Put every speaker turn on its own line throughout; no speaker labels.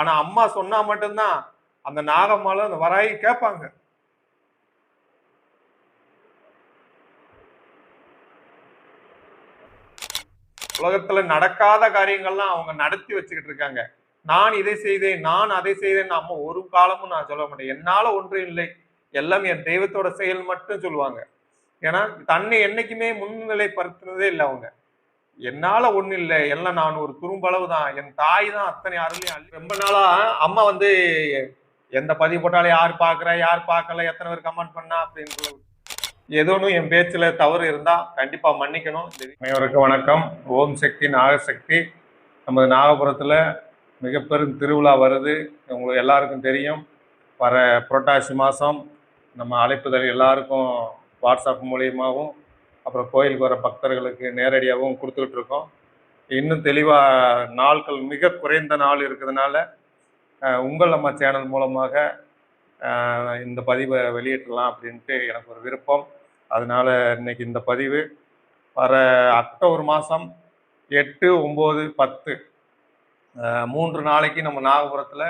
ஆனா அம்மா சொன்னா மட்டும்தான் அந்த நாகம்மால அந்த வராயி கேட்பாங்க. உலகத்துல நடக்காத காரியங்கள்லாம் அவங்க நடத்தி வச்சுக்கிட்டு இருக்காங்க. நான் இதை செய்தேன் நான் அதை செய்தேன் அம்மா ஒரு காலமும் நான் சொல்ல மாட்டேன். என்னால ஒன்றும் இல்லை. எல்லாம் என் தெய்வத்தோட செயல் மட்டும் சொல்லுவாங்க. ஏன்னா தன்னை என்னைக்குமே முன்னிலைப்படுத்துனதே இல்லை அவங்க. என்னால ஒண்ணு இல்லை. எல்லாம் நான் ஒரு துரும்பளவு தான் என் தாய் தான் அத்தனை அருளையும் ரொம்ப நாளா அம்மா வந்து எந்த பதிவு போட்டாலும் யார் பார்க்கறா யார் பார்க்கல எத்தனை பேர் கமெண்ட் பண்ணா அப்படின்னு ஏதோ ஒன்றும் என் பேச்சுல தவறு இருந்தா கண்டிப்பா மன்னிக்கணும். அனைவருக்கும் வணக்கம். ஓம் சக்தி நாகசக்தி நமது நாகபுரத்துல மிக பெரும் திருவிழா வருது. உங்களுக்கு எல்லாருக்கும் தெரியும். வர புரட்டாசி மாதம் நம்ம அழைப்புதல் எல்லாருக்கும் வாட்ஸ்அப் மூலியமாகவும் அப்புறம் கோயிலுக்கு வர பக்தர்களுக்கு நேரடியாகவும் கொடுத்துக்கிட்டு இருக்கோம். இன்னும் தெளிவாக நாட்கள் மிக குறைந்த நாள் இருக்கிறதுனால உங்கள் நம்ம சேனல் மூலமாக இந்த பதிவை வெளியிடலாம் அப்படின்ட்டு எனக்கு ஒரு விருப்பம். அதனால இன்னைக்கு இந்த பதிவு வர அக்டோபர் மாதம் எட்டு ஒம்பது பத்து மூன்று நாளைக்கு நம்ம நாகபுரத்தில்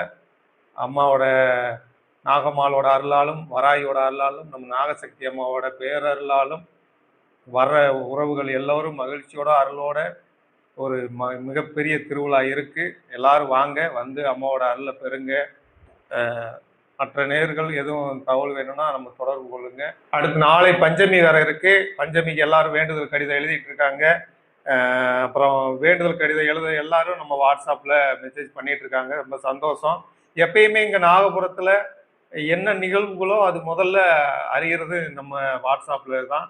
அம்மாவோட நாகம்மாளோட அருளாலும் வராயோட அருளாலும் நம்ம நாகசக்தி அம்மாவோட பேரருளாலும் வர்ற உறவுகள் எல்லோரும் மகிழ்ச்சியோட அருளோட ஒரு ம மிகப்பெரிய திருவிழா இருக்குது எல்லாரும் வாங்க வந்து அம்மாவோட அருளை பெறுங்க. மற்ற நேர்கள் எதுவும் தகவல் வேணும்னா நம்ம தொடர்பு கொள்ளுங்க. அடுத்து நாளை பஞ்சமி வர இருக்கு. பஞ்சமிக்கு எல்லாரும் வேண்டுதல் கடிதம் எழுதிட்டு இருக்காங்க. அப்புறம் வேண்டுதல் கடிதம் எழுத எல்லாரும் நம்ம வாட்ஸ்அப்பில் மெசேஜ் பண்ணிட்டு இருக்காங்க. ரொம்ப சந்தோஷம். எப்பயுமே இங்கே நாகபுரத்தில் என்ன நிகழ்வுகளோ அது முதல்ல அறிகிறது நம்ம வாட்ஸ்அப்பில் தான்.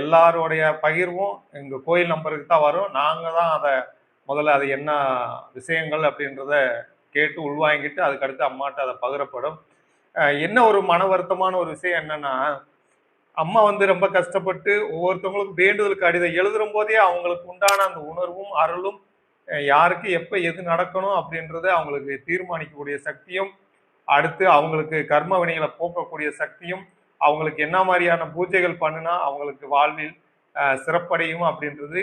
எல்லாருடைய பகிர்வும் எங்கள் கோயில் நம்பருக்கு தான் வரும். நாங்கள் தான் அதை முதல்ல அது என்ன விஷயங்கள் அப்படின்றத கேட்டு உள்வாங்கிட்டு அதுக்கடுத்து அம்மாட்ட அதை பகிரப்படும். என்ன ஒரு மன வருத்தமான ஒரு விஷயம் என்னன்னா அம்மா வந்து ரொம்ப கஷ்டப்பட்டு ஒவ்வொருத்தவங்களுக்கும் வேண்டுதல் கடிதம் எழுதுகிற போதே அவங்களுக்கு உண்டான அந்த உணர்வும் அருளும் யாருக்கு எப்போ எது நடக்கணும் அப்படின்றத அவங்களுக்கு தீர்மானிக்கக்கூடிய சக்தியும் அடுத்து அவங்களுக்கு கர்ம வினைகளை போக்கக்கூடிய சக்தியும் அவங்களுக்கு என்ன மாதிரியான பூஜைகள் பண்ணுனா அவங்களுக்கு வாழ்வில் சிறப்படையும் அப்படின்றது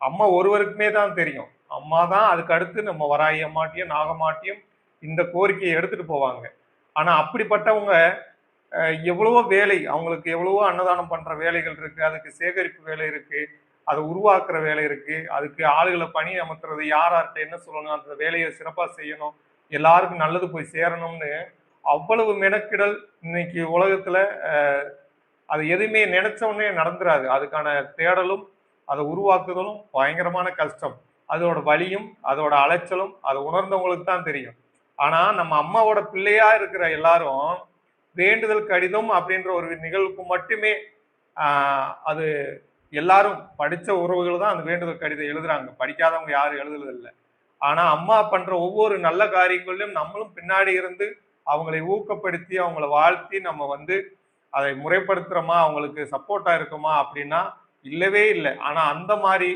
அம்மா ஒருவருக்குமே தான் தெரியும். அம்மா தான் அதுக்கு அடுத்து நம்ம வராயி அம்மாட்டியும் நாகமாட்டியும் இந்த கோரிக்கையை எடுத்துட்டு போவாங்க. ஆனா அப்படிப்பட்டவங்க எவ்வளவோ வேலை அவங்களுக்கு எவ்வளவோ அன்னதானம் பண்ற வேலைகள் இருக்கு அதுக்கு சேகரிப்பு வேலை இருக்கு அதை உருவாக்குற வேலை இருக்கு அதுக்கு ஆளுகளை பணி அமர்த்துறது யார் யார்கிட்ட என்ன சொல்லணும் அந்த வேலையை சிறப்பாக செய்யணும் எல்லாருக்கும் நல்லது போய் சேரணும்னு அவ்வளவு மெனக்கிடல் இன்னைக்கு உலகத்துல அது எதுவுமே நினைச்சோடனே நடந்துராது. அதுக்கான தேடலும் அதை உருவாக்குதலும் பயங்கரமான கஷ்டம். அதோட வலியும் அதோட அலைச்சலும் அதை உணர்ந்தவங்களுக்கு தான் தெரியும். ஆனா நம்ம அம்மாவோட பிள்ளையா இருக்கிற எல்லாரும் வேண்டுதல் கடிதம் அப்படின்ற ஒரு நிகழ்வுக்கு மட்டுமே அது எல்லாரும் படித்த உறவுகள் தான் அந்த வேண்டுதல் கடிதம் எழுதுறாங்க. படிக்காதவங்க யாரும் எழுதுறது இல்லை ஆனா அம்மா பண்ற ஒவ்வொரு நல்ல காரியங்களிலும் நம்மளும் பின்னாடி இருந்து அவங்களை ஊக்கப்படுத்தி அவங்கள வாழ்த்தி நம்ம வந்து அதை முறைப்படுத்துறோமா அவங்களுக்கு சப்போர்ட்டா இருக்குமா அப்படின்னா இல்லவே இல்லை. ஆனா அந்த மாதிரி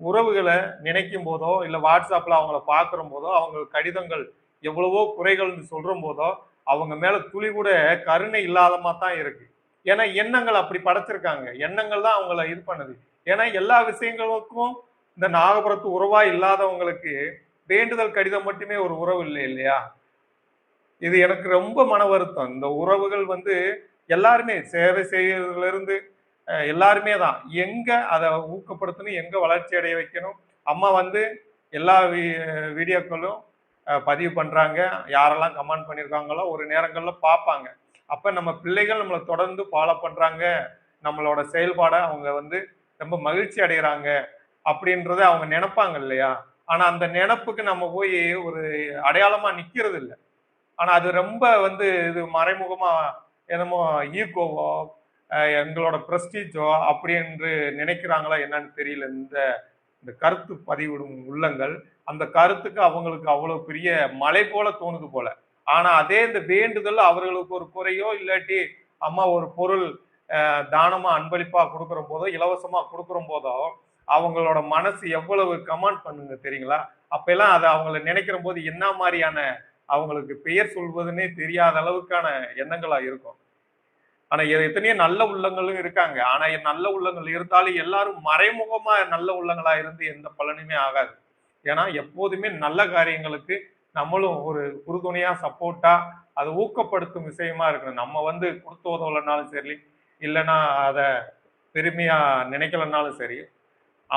உறவுகளை நினைக்கும் போதோ இல்ல வாட்ஸ்அப்ல அவங்கள பார்க்குற போதோ அவங்க கடிதங்கள் எவ்வளவோ குறைகள்னு சொல்ற போதோ அவங்க மேல துளி கூட கருணை இல்லாதமா தான் இருக்கு. ஏன்னா எண்ணங்கள் அப்படி படைச்சிருக்காங்க. எண்ணங்கள் தான் அவங்கள இது பண்ணுது. ஏன்னா எல்லா விஷயங்களுக்கும் இந்த நாகபுரத்து உறவா இல்லாதவங்களுக்கு வேண்டுதல் கடிதம் மட்டுமே ஒரு உறவு இல்லை இல்லையா? இது எனக்கு ரொம்ப மன வருத்தம். இந்த உறவுகள் வந்து எல்லாருமே சேவை செய்யறதுலேருந்து எல்லாருமே தான். எங்கே அதை ஊக்கப்படுத்தணும் எங்கே வளர்ச்சி அடைய வைக்கணும்? அம்மா வந்து எல்லா வீ- வீடியோக்களும் பதிவு பண்ணுறாங்க யாரெல்லாம் கமெண்ட் பண்ணியிருக்காங்களோ ஒரு நேரங்களில் பார்ப்பாங்க அப்போ நம்ம பிள்ளைகள் நம்மளை தொடர்ந்து ஃபாலோ பண்ணுறாங்க நம்மளோட செயல்பாடை அவங்க வந்து ரொம்ப மகிழ்ச்சி அடைகிறாங்க அப்படின்றத அவங்க நினைப்பாங்க இல்லையா? ஆனால் அந்த நினப்புக்கு நம்ம போய் ஒரு அடையாளமாக நிற்கிறது இல்லை ஆனால் அது ரொம்ப வந்து இது மறைமுகமாக என்னமோ ஈகோவோ எங்களோட பிரஸ்டீஜோ அப்படி என்று நினைக்கிறாங்களா என்னன்னு தெரியல. இந்த இந்த கருத்து பதிவிடும் உள்ளங்கள் அந்த கருத்துக்கு அவங்களுக்கு அவ்வளோ பெரிய மலை போல தோணுது போல. ஆனால் அதே இந்த வேண்டுதல் அவர்களுக்கு ஒரு குறையோ இல்லாட்டி அம்மா ஒரு பொருள் தானமாக அன்பளிப்பாக கொடுக்குற போதோ இலவசமாக கொடுக்குற போதோ அவங்களோட மனசு எவ்வளவு கமாண்ட் பண்ணுங்க தெரியுங்களா? அப்பெல்லாம் அதை அவங்கள நினைக்கிற போது என்ன மாதிரியான அவங்களுக்கு பெயர் சொல்வதுன்னே தெரியாத அளவுக்கான எண்ணங்களா இருக்கும். ஆனா எத்தனையோ நல்ல உள்ளங்களும் இருக்காங்க. ஆனா நல்ல உள்ளங்கள் இருந்தாலும் எல்லாரும் மறைமுகமா நல்ல உள்ளங்களா இருந்து எந்த பலனுமே ஆகாது. ஏன்னா எப்போதுமே நல்ல காரியங்களுக்கு நம்மளும் ஒரு உறுதுணையா சப்போர்ட்டா அதை ஊக்கப்படுத்தும் விஷயமா இருக்கணும். நம்ம வந்து கொடுத்து உதவலைனாலும் சரி இல்லைன்னா அதை பெருமையா நினைக்கலனாலும் சரி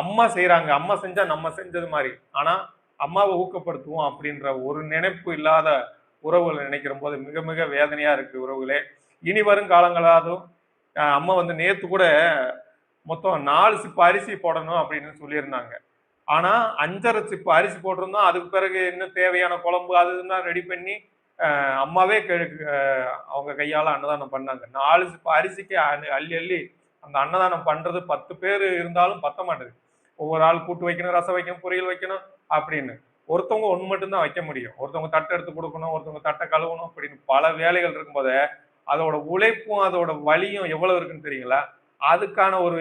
அம்மா செய்யறாங்க அம்மா செஞ்சா நம்ம செஞ்சது மாதிரி. ஆனா அம்மாவை ஊக்கப்படுத்துவோம் அப்படின்ற ஒரு நினைப்பு இல்லாத உறவுகளை நினைக்கிற போது மிக மிக வேதனையா இருக்கு உறவுகளே. இனி வரும் காலங்களாதும் அம்மா வந்து நேத்து கூட மொத்தம் நாலு சிப்பு அரிசி போடணும் அப்படின்னு சொல்லியிருந்தாங்க. ஆனா அஞ்சரை சிப்பு அரிசி போட்டிருந்தோம். அதுக்கு பிறகு இன்னும் தேவையான குழம்பு அதுதான் ரெடி பண்ணி அம்மாவே அவங்க கையால அன்னதானம் பண்ணாங்க. நாலு சிப்பு அரிசிக்கு அள்ளி அள்ளி அந்த அன்னதானம் பண்றது பத்து பேர் இருந்தாலும் பத்த மாட்டேது ஒவ்வொரு ஆள் கூட்டு வைக்கணும் ரசம் வைக்கணும் பொரியல் வைக்கணும் அப்படின்னு. ஒருத்தவங்க ஒன்று மட்டும்தான் வைக்க முடியும். ஒருத்தவங்க தட்டை எடுத்து கொடுக்கணும் ஒருத்தவங்க தட்டை கழுவணும் அப்படின்னு பல வேலைகள் இருக்கும்போது அதோட உழைப்பும் அதோட வலியும் எவ்வளவு இருக்குன்னு தெரியுங்களா? அதுக்கான ஒரு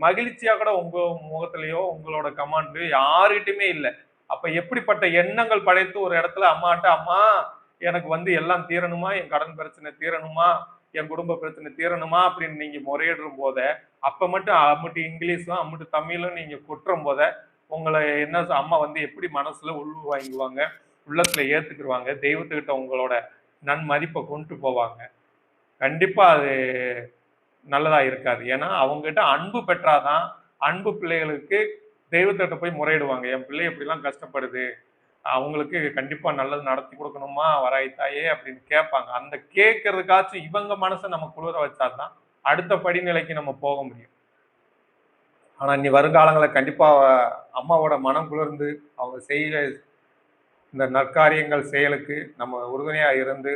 மகிழ்ச்சியா கூட உங்க முகத்திலயோ உங்களோட கமாண்ட்லயோ யாருகிட்டயுமே இல்லை. அப்ப எப்படிப்பட்ட எண்ணங்கள் படைத்து ஒரு இடத்துல அம்மாட்ட அம்மா எனக்கு வந்து எல்லாம் தீரணுமா? என் கடன் பிரச்சனை தீரணுமா? என் குடும்ப பிரச்சனை தீரணுமா அப்படின்னு நீங்க முறையிடும் போத அப்ப மட்டும் அம்முட்டு இங்கிலீஷும் அம்முட்டு தமிழும் நீங்க கொட்டுறும் போத உங்களை என்ன சொ- அம்மா வந்து எப்படி மனசுல உள் வாங்குவாங்க உள்ளத்துல ஏத்துக்கிடுவாங்க தெய்வத்துக்கிட்ட உங்களோட நன்மதிப்பை கொண்டு போவாங்க. கண்டிப்பா அது நல்லதா இருக்காது. ஏன்னா அவங்ககிட்ட அன்பு பெற்றாதான் அன்பு பிள்ளைகளுக்கு தெய்வத்திட்ட போய் முறையிடுவாங்க. என் பிள்ளை எப்படிலாம் கஷ்டப்படுது அவங்களுக்கு கண்டிப்பா நல்லது நடத்தி கொடுக்கணுமா? வராய்த்தாயே அப்படின்னு கேட்பாங்க. அந்த கேட்கறதுக்காச்சும் இவங்க மனசை நம்ம குளிர வச்சாதான் அடுத்த படிநிலைக்கு நம்ம போக முடியும். ஆனா இனி வருங்காலங்களில் கண்டிப்பா அம்மாவோட மனம் குளிர்ந்து அவங்க செய்கிற இந்த நற்காரியங்கள் செயலுக்கு நம்ம உறுதுணையா இருந்து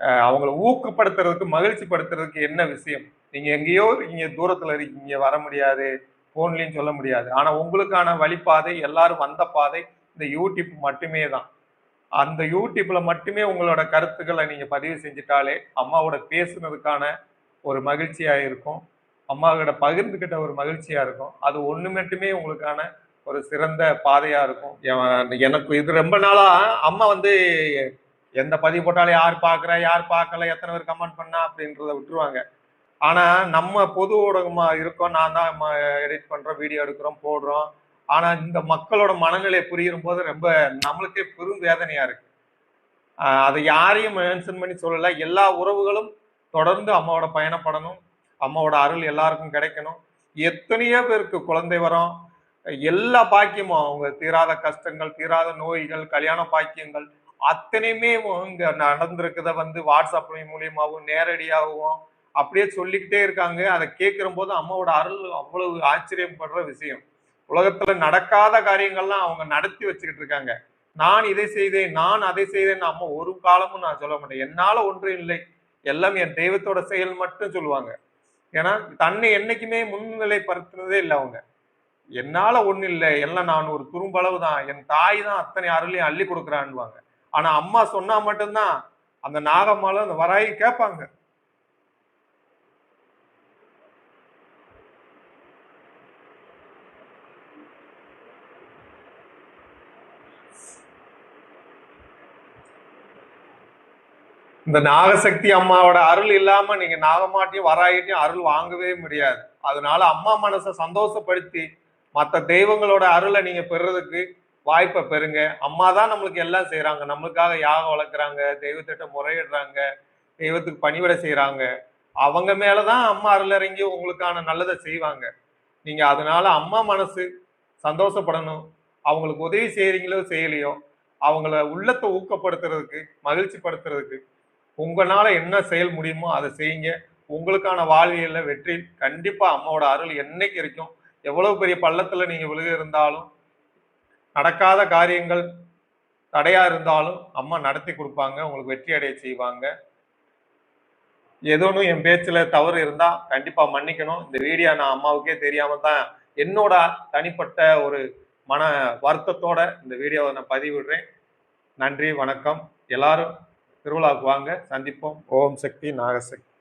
அஹ், அவங்கள ஊக்கப்படுத்துறதுக்கு மகிழ்ச்சி படுத்துறதுக்கு என்ன விஷயம்? நீங்க எங்கேயோ இங்க தூரத்துல இருக்கீங்க வர முடியாது போன்லயும் சொல்ல முடியாது. ஆனா உங்களுக்கான வழிபாதை எல்லாரும் வந்த பாதை இந்த யூடியூப் மட்டுமே தான். அந்த யூடியூப்ல மட்டுமே உங்களோட கருத்துக்களை நீங்க பதிவு செஞ்சுட்டாலே அம்மாவோட பேசுனதுக்கான ஒரு மகிழ்ச்சியா இருக்கும். அம்மாவோட பகிர்ந்துக்கிட்ட ஒரு மகிழ்ச்சியா இருக்கும். அது ஒண்ணு மட்டுமே உங்களுக்கான ஒரு சிறந்த பாதையா இருக்கும். எனக்கு இது ரொம்ப நாளா அம்மா வந்து எந்த பதிவு போட்டாலும் யார் பார்க்குறா யார் பார்க்கல எத்தனை பேர் கமெண்ட் பண்ணா அப்படின்றத விட்டுருவாங்க. ஆனால் நம்ம பொது ஊடகமாக இருக்கோம். நான் தான் எடிட் பண்ணுறோம் வீடியோ எடுக்கிறோம் போடுறோம். ஆனா இந்த மக்களோட மனநிலை புரியும் போது ரொம்ப நம்மளுக்கே பெரும் வேதனையா இருக்கு. அதை யாரையும் மென்ஷன் பண்ணி சொல்லல. எல்லா உறவுகளும் தொடர்ந்து அம்மாவோட பயணப்படணும். அம்மாவோட அருள் எல்லாருக்கும் கிடைக்கணும். எத்தனையோ பேருக்கு குழந்தை வரும். எல்லா பாக்கியமும் அவங்க தீராத கஷ்டங்கள் தீராத நோய்கள் கல்யாண பாக்கியங்கள் அத்தனையுமே இங்க நடந்திருக்கிறத வந்து வாட்ஸ்அப் மூலியமாகவும் நேரடியாகவும் அப்படியே சொல்லிக்கிட்டே இருக்காங்க. அதை கேட்கிற போது அம்மாவோட அருள் அவ்வளவு ஆச்சரியப்படுற விஷயம். உலகத்துல நடக்காத காரியங்கள்லாம் அவங்க நடத்தி வச்சுக்கிட்டு இருக்காங்க. நான் இதை செய்தேன் நான் அதை செய்தேன் அம்மா ஒரு காலமும் நான் சொல்ல மாட்டேன். என்னால ஒன்றும் இல்லை. எல்லாம் என் தெய்வத்தோட செயல் மட்டும் சொல்லுவாங்க. ஏன்னா தன்னை என்னைக்குமே முன்னிலைப்படுத்தினதே இல்லை அவங்க. என்னால ஒன்றும் இல்லை. எல்லாம் நான் ஒரு துரும்பளவு தான். என் தாய் தான் அத்தனை அருளையும் அள்ளி கொடுக்குறான்னுவாங்க. ஆனா அம்மா சொன்னா மட்டும்தான் அந்த நாகம்மால அந்த வராயி கேட்பாங்க. இந்த நாகசக்தி அம்மாவோட அருள் இல்லாம நீங்க நாகமாட்டியும் வராயிட்டையும் அருள் வாங்கவே முடியாது. அதனால அம்மா மனசை சந்தோஷப்படுத்தி மற்ற தெய்வங்களோட அருளை நீங்க பெறுறதுக்கு வாய்ப்பை பெறுங்க. அம்மா தான் நம்மளுக்கு எல்லாம் செய்யறாங்க நம்மளுக்காக யாகம் வளர்க்குறாங்க தெய்வத்திட்ட முறையிடுறாங்க தெய்வத்துக்கு பணிவிடை செய்யறாங்க அவங்க மேலதான் அம்மா அருள் இறங்கி உங்களுக்கான நல்லதை செய்வாங்க. நீங்க அதனால அம்மா மனசு சந்தோஷப்படணும். அவங்களுக்கு உதவி செய்யறீங்களோ செய்யலையோ அவங்கள உள்ளத்தை ஊக்கப்படுத்துறதுக்கு மகிழ்ச்சி படுத்துறதுக்கு உங்களால் என்ன செயல் முடியுமோ அதை செய்யுங்க. உங்களுக்கான வாழ்வியல்ல வெற்றி கண்டிப்பா அம்மாவோட அருள் என்னைக்கு இருக்கும்? எவ்வளவு பெரிய பள்ளத்துல நீங்க விழுக இருந்தாலும் நடக்காத காரியங்கள் தடையா இருந்தாலும் அம்மா நடத்தி கொடுப்பாங்க உங்களுக்கு வெற்றி அடைய செய்வாங்க. ஏதோனும் என் பேச்சுல தவறு இருந்தா கண்டிப்பா மன்னிக்கணும். இந்த வீடியோ நான் அம்மாவுக்கே தெரியாம தான் என்னோட தனிப்பட்ட ஒரு மன வருத்தத்தோட இந்த வீடியோவை நான் பதிவிடுறேன். நன்றி வணக்கம். எல்லாரும் திருவிழாவுக்கு வாங்க. சந்திப்போம். ஓம் சக்தி நாகசக்தி